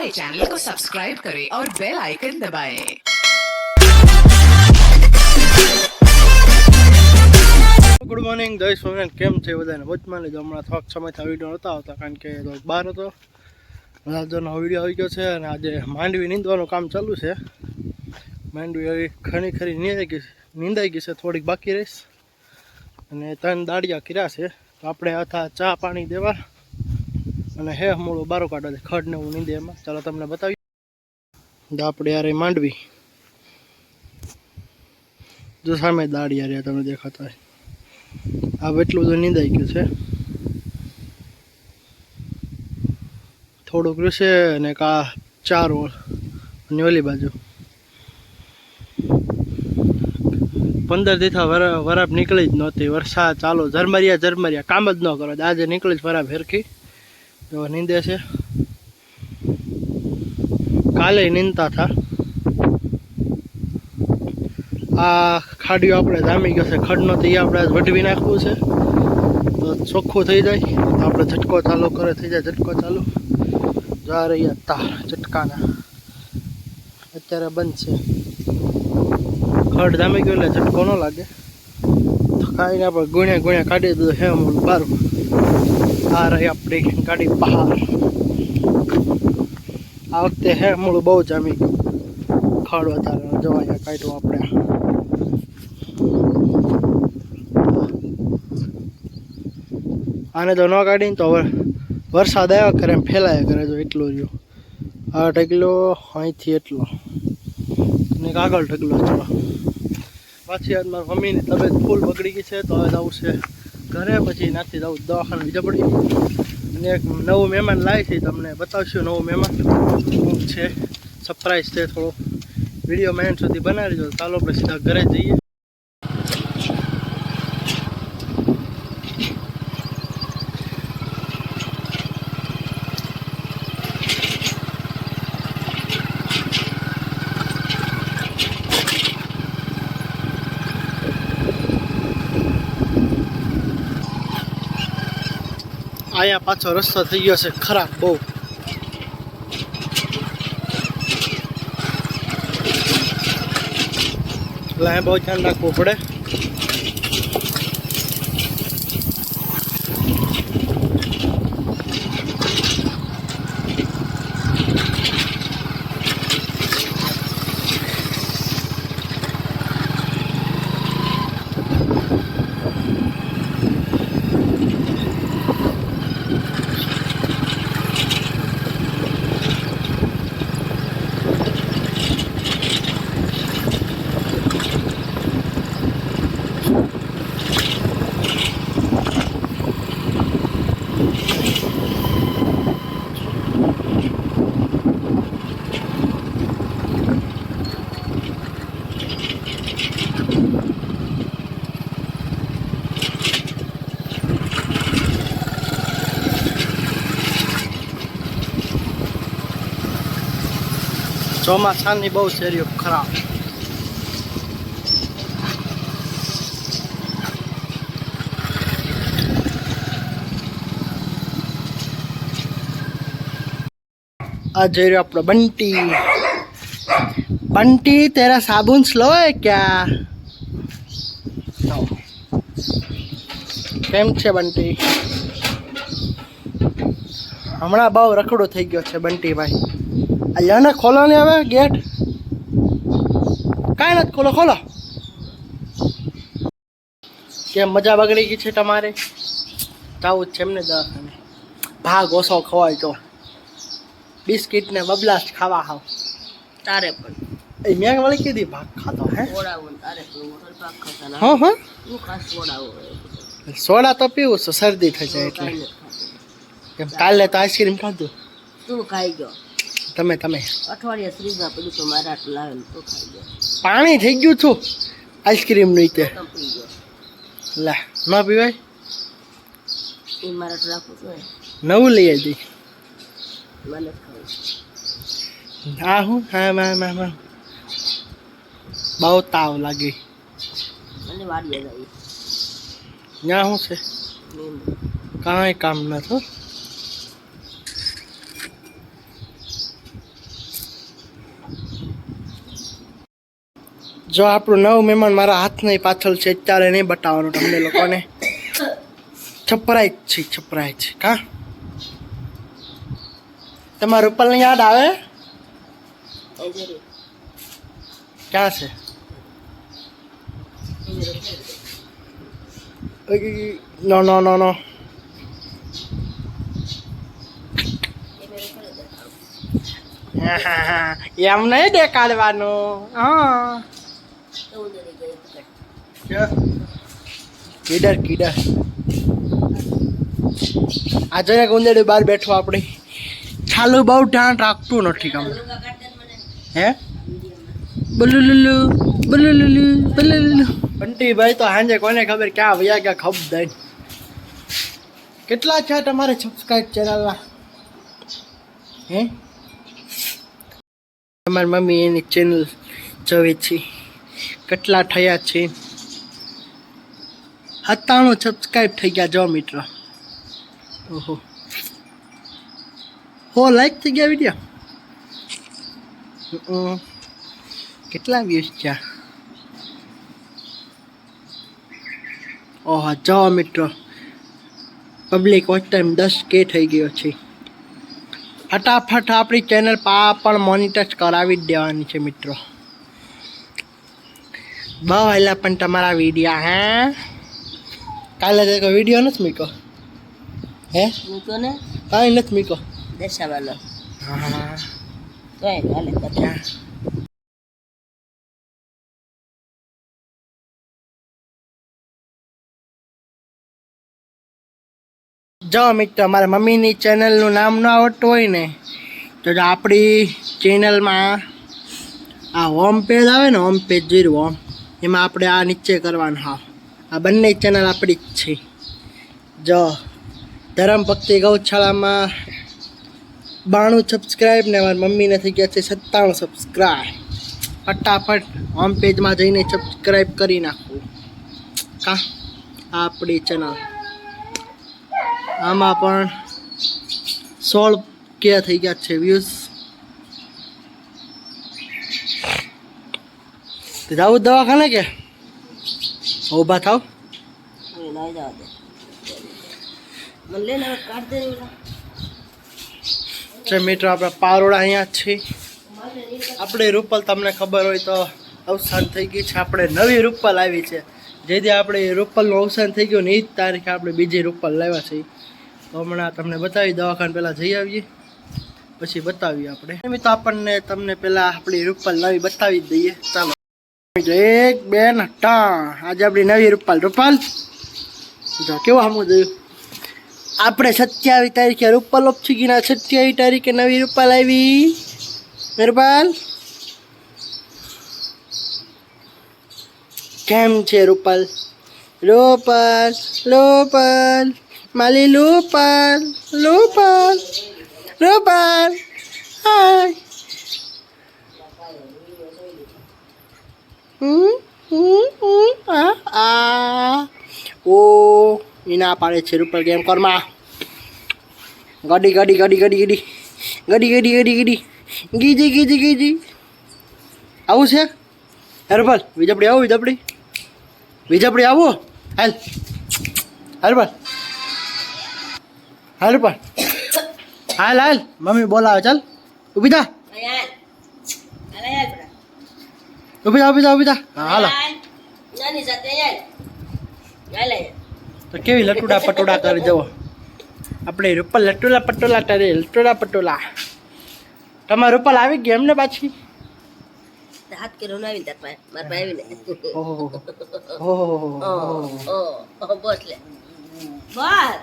हमारे चैनल को सब्सक्राइब करें और बेल आइकन दबाएं। ગુડ મોર્નિંગ જય સ્વામિનારાયણ કેમ છે બધાને વચમાં લીધો હમણાં થોડાક સમયથી વિડીયો નહોતા આવતા કારણ કે થોડોક બહાર હતો રાજનો વિડીયો આવી ગયો છે અને આજે માંડવી નીંદવાનું કામ ચાલુ છે માંડવી હવે ખરી ખરી નીંદાઈ ગઈ નીંદાઈ ગઈ છે થોડીક બાકી રહીશ અને ત્રણ દાડિયા કર્યા છે તો આપણે હતા ચા પાણી દેવા અને હે મૂળો બારો કાઢો છે ખડ ને એવું નીંદે એમાં. ચાલો તમને બતાવી આપણે યારે માંડવી. જો સામે દાડિયા યારે તમને દેખાતા હોય. આ એટલું બધું નીંદાઈ ગયું છે. થોડુંક રહેશે અને કા ચાર ઓળ. અને ઓલી બાજુ. પંદર દીથા વરાબ નીકળી જ નહોતી. વરસાદ ચાલો. ઝરમરિયા ઝરમરિયા. કામ જ ન કરો. આજે નીકળી જ વરાપ હેરખી. એવો નીંદે છે. કાલે નીંદતા હતા. આ ખાડીઓ આપણે જામી ગયો છે. ખડનો તો આપણે વઢવી નાખવું છે. તો ચોખ્ખું થઈ જાય. આપણે ઝટકો ચાલુ કરે, થઈ જાય ઝટકો ચાલુ. જા રહ્યા તાર ઝટકાના. અત્યારે બંધ છે. ખડ જામી ગયો એટલે ઝટકો ન લાગે. કાંઈ આપણે ગુણ્યા ગુણ્યા કાઢી દીધું હે મૂળ બારું. આ રહી આપણી ગાડી બહાર. આ વખતે હે મૂળ બહુ જામી ગયું ખડ વધારે જો અહીંયા કાઢ્યું આપણે. આને તો ન કાઢીને તો હવે વરસાદ આવ્યા કરે એમ ફેલાયા કરે જો એટલો રહ્યો. આ ઢગલો અહીંથી એટલો. ને આગળ ઢગલો ચલો પાછી આજ મારી મમ્મીની તબિયત ફૂલ બગડી ગઈ છે, તો હવે જવું છે ઘરે પછી નાખી જવું દવાખાને બીજા પડી અને એક નવું મહેમાન લાવી છે, તમને બતાવશું નવું મહેમાન. છે? સરપ્રાઈઝ છે થોડો. વીડિયો મેન સુધી બનાવી દો ચાલો આપણે સીધા ઘરે જઈએ. અહીંયા પાછો રસ્તો થઈ ગયો છે ખરાબ બહુ. એટલે બહુ ધ્યાન રાખવું પડે. ચોમાસાની બહુ શેરીઓ ખરાબ. આ જઈ રહ્યો આપણો બંટી. બંટી, તેરા સાબુન સ્લો હે ક્યા? કેમ છે બંટી? હમણાં બહુ રખડો થઈ ગયો છે બંટી ભાઈ ને ખોલો ને હવે ગેટ. કાંઈ નથી ખોલો ખોલો. કેમ મજા બગડી ગઈ છે તમારે? જવું જ છે એમને દવાખાને. ભાગ ઓછો ખવાય તો. બિસ્કિટ ને બબલા જ ખાવા હાવ. તારે પણ. એ મેં વળી કીધી ભાગ ખાતો હે. હા હા સોડા તો પીવું છું શરદી થઈ જાય એટલે. કાલે તો આઈસ્ક્રીમ ખાધું. તું ખાઈ ગયો. તમે તમે. અઠવાડિયા ફ્રીજમાં પડ્યું તો મારા આટલું લાવેલું તો તું ખાઈ ગયો પાણી થઈ ગયું છું. આઈસ્ક્રીમ નહીં તે. લા ન પીવાય? એ મારા આટલું રાખું છું નવું લઈ આવી મને ખાવું. હા? હું હા મા મા મા બહુ તાવ લાગે. મને વાડીએ જાય. ત્યાં શું છે? કાંઈ કામ નથી જો આપણું નવું મહેમાન મારા હાથની પાછળ છે અત્યારે નહીં બતાવવાનું તમને લોકોને. છપરાય છે છપરાય છે, કા? તમારા રૂપલને યાદ આવે? ક્યાં છે? નો નો નો નો. એમ નહીં દેખાડવાનું. હા. કીડર કીડર આ જોઈએ ઉંદેડી બહાર બેઠો આપણે છાલુ બહુ ધ્યાન રાખતું નથી કામ હે બલુલુલુ બલુલુલુ બલુલુલુ બંટીભાઈ તો હાંજે કોને ખબર ક્યાં વયા ગયા ખબ દઈ કેટલા છે તમારે સબસ્ક્રાઈબ ચેનલના હે તમારી મમ્મી એની ચેનલ જોવે છે કેટલા થયા છે? સત્તાણું સબસ્ક્રાઇબ થઈ ગયા જો મિત્રો. ઓહો. હો લાઈક થઈ ગયા વીડિયો કેટલા વ્યૂઝ છે ઓહો જો મિત્રો. પબ્લિક વોચ ટાઈમ દસ કે થઈ ગયો છે. ફટાફટ આપણી ચેનલ પા પણ મોનિટર કરાવી જ દેવાની છે મિત્રો. બહુ હેલા પણ તમારા વિડીયા હે? કાલે તો વીડિયો નથી મૂક્યો. હે? મૂકો ને? કાંઈ નથી મૂક્યો. દર્શાવવાનો. હા. તો એ હાલે ક્યાં જો મિત્રો મારા મમ્મીની ચેનલનું નામ ન આવડતું હોય ને તો આપણી ચેનલમાં આ હોમ પેજ આવે ને હોમ પેજ જોઈ હોમ એમાં આપણે આ નીચે કરવાનું. હા. આ બંને ચેનલ આપણી જ છે. જો, ધરમ ભક્તિ ગૌશાળામાં બાણું સબસ્ક્રાઈબ ને મારી મમ્મીને થઈ ગયા છે સત્તાણું સબસ્ક્રાઈબ ફટાફટ હોમ પેજમાં જઈને સબસ્ક્રાઈબ કરી નાખવું કા? આ આપણી ચેનલ આમાં પણ સોળ કે થઈ ગયા છે વ્યૂઝ જવું દવાખાને કે? ઊભા થાવ. મિત્રો આપણા પારોડા અહીંયા છે આપણે રૂપલ તમને ખબર હોય તો અવસાન થઈ ગઈ છે. આપણે નવી રૂપલ આવી છે. જેથી આપણે રૂપલનું અવસાન થઈ ગયું ને એ જ તારીખે આપણે બીજી રૂપલ લાવ્યા છીએ. તો હમણાં તમને બતાવી દવાખાને પહેલાં જઈ આવીએ. પછી બતાવીએ આપણે. એમ તો આપણને તમને પહેલાં આપણી રૂપલ નવી બતાવી જ દઈએ. ચાલો. મિત્રો, એક, બે ને આજે આપણી નવી રૂપાલ રૂપાલ જો, કેવું સામું જોયું? આપણે સત્યાવીસ તારીખે રૂપાલ ઓપચીગીના સત્યાવીસ તારીખે નવી રૂપાલ આવી. રૂપાલ? કેમ છે રૂપાલ? રૂપાલ રૂપાલ, માલી રૂપાલ રૂપાલ રૂપાલ હાય હમ હમ હમ આ આ ઓ એના પાડે છે રૂપલ ગેમ કરમાં. ગડી ગડી ગડી ગડી ગડી. ગડી ગડી ગડી ગડી. ગીજી ગીજી ગીજી. આવું છે? હરબલ વીજપડી આવો વીજપડી વીજપડી આવો. હાલ. હરબલ હરબલ હાલ હાલ મમ્મી બોલાવે ચાલ. ઊભી થા. હાલ. હાલ, હાલ. ઊભી થા ઊભી થા ઊભી થા. હા હાલો હાલ. નાની સાથે અહીં હાલ. હાલ અહીં. તો કેવી લટુડા પટોડા કરી જવો? આપણે રૂપલ લટુલા પટોલા કરે લટુડા પટોલા તમારે રૂપલ આવી ગઈ એમને પાછી? હાથ કે તાર પાસે. માર પાસે ઓહો. બસ લે. બસ.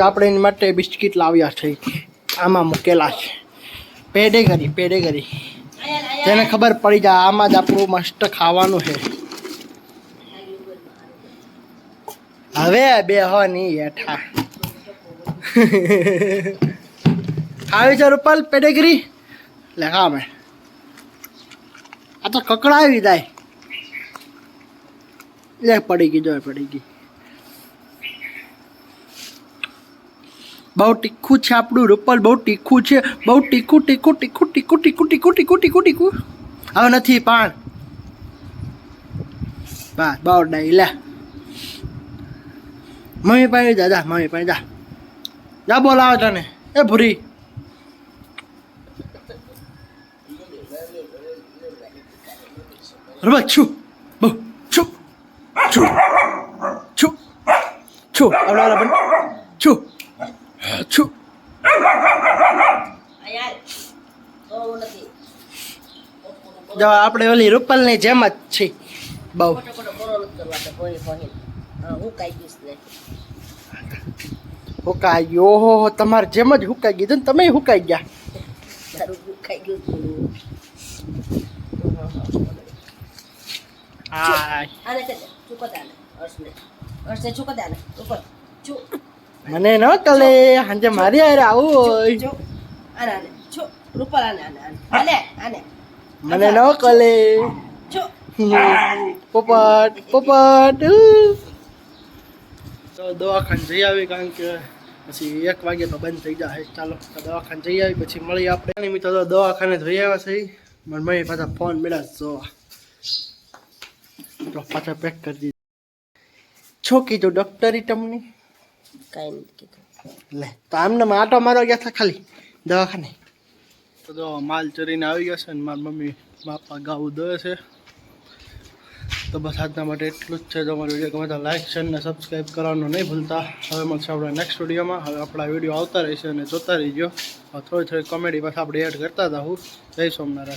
આપણે એની માટે બિસ્કિટ લાવ્યા છે. આમાં મૂકેલા છે. પેડે કરી પેડે કરી. તેને જેને ખબર પડી જાય આમાં જ આપણું મસ્ત ખાવાનું છે. હવે બે હો નહીં હેઠા. આવી છે રૂપાલ પેડેગરી? લે હા મેં આ તો કકડાવી જાય લે પડી ગઈ જોય પડી ગઈ બહુ તીખું છે આપણું રૂપલ, બહુ તીખું છે, બહુ તીખું તીખું તીખું તીખું તીખું તીખું તીખું તીખું ટીકું હવે નથી પાણ બા બહુ ડાઈ લે. મમ્મી પાણી દાદા મમ્મી પાણી જા. જા બોલાવો તને. એ ભૂરી. રબા છું. બહુ, છું. છું. છું. છું. છું. છું. આપણે ઓલી રૂપલની જેમ જ છે બહુ. ખોટો ખોટો બોલો નથી કરવા તો કોઈ કોઈ હા હું કાંઈ દઈશ ને હુકાઈ ગયો. ઓહો હો તમારે જેમ જ હુકાઈ ગયું તમે હુકાઈ ગયા તારું હું ગયું મને ન કલે સાંજે મારી આરે આવું હોય. મને ન કલે. ચૂ પોપટ પોપટ. તો દવાખાને જઈ આવી કારણ કે પછી એક વાગે તો બંધ થઈ જાય. ચાલો તો દવાખાને જઈ આવી પછી મળી આપણે. એની મિત્રો તો દવાખાને જઈ આવ્યા છે. મને મમ્મી પાછા ફોન મેળા જોવા. તો પાછા પેક કરી દીધું. છો કીધું ડૉક્ટરી તમને? કાંઈ નથી કીધું. લે તો આમને આટો મારવા ગયા હતા ખાલી દવાખાને? તો માલ ચરીને આવી ગયા છે ને મારી મમ્મી બાપા ગાવું દોએ છે. તો બસ આજના માટે એટલું જ છે. જો અમારો વીડિયો ગમે તો લાઈક, શેર અને સબસ્ક્રાઈબ કરવાનું નહીં ભૂલતા. હવે મળશે આપણે નેક્સ્ટ વિડીયોમાં. હવે આપણા વીડિયો આવતા રહેશે અને જોતા રહીજો. થોડી થોડી કોમેડી પાછા આપણે એડ કરતા હતા હું. જય સોમનારાયણ.